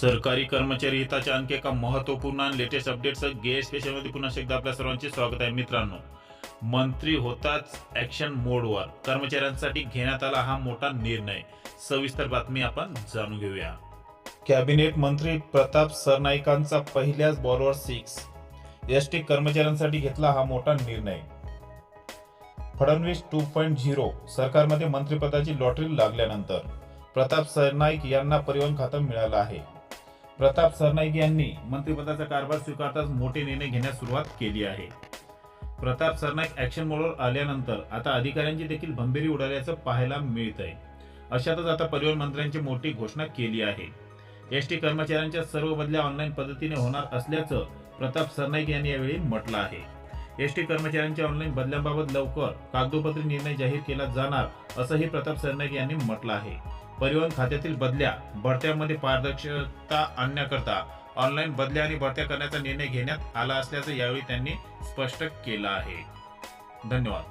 सरकारी कर्मचारी हिताच्या आणखी एका महत्त्वपूर्ण आणि लेटेस्ट अपडेटचं गे स्पेशलमध्ये पुन्हा एकदा आपल्या सर्वांचे स्वागत आहे. मित्रांनो मंत्री होताच ऍक्शन मोडवर कर्मचाऱ्यांसाठी घेण्यात आला हा मोठा निर्णय. सविस्तर बातमी आपण जाणून घेऊया. कॅबिनेट मंत्री प्रताप सरनाईकांचा पहिल्याच बॉलवर सिक्स एस टी कर्मचाऱ्यांसाठी घेतला हा मोठा निर्णय. फडणवीस टू पॉईंट झिरो सरकारमध्ये मंत्रिपदाची लॉटरी लागल्यानंतर प्रताप सरनाईक यांना परिवहन खातं मिळालं आहे. प्रताप सरनाईक यांनी मंत्रिपदाचा कारभार स्वीकारताच मोठे निर्णय घेण्यास सुरुवात केली आहे. प्रताप सरनाईक ऍक्शन मोडवर आल्यानंतर आता अधिकाऱ्यांची देखील भंबेरी उडाल्याचं पाहायला मिळत आहे अशातच आता परिवहन मंत्र्यांची मोठी घोषणा केली आहे. एस टी कर्मचाऱ्यांच्या सर्व बदल्या ऑनलाईन पद्धतीने होणार असल्याचं प्रताप सरनाईक यांनी यावेळी म्हटलं आहे. एस टी कर्मचाऱ्यांच्या ऑनलाईन बदल्यांबाबत लवकर कागदोपत्री निर्णय जाहीर केला जाणार असंही प्रताप सरनाईक यांनी म्हटलं आहे. परिवहन खात्यातील बदल्या भरत्यामध्ये पारदर्शकता आणण्याकरता ऑनलाईन बदल्या आणि भरत्या करण्याचा निर्णय घेण्यात आला असल्याचं यावेळी त्यांनी स्पष्ट केलं आहे. धन्यवाद.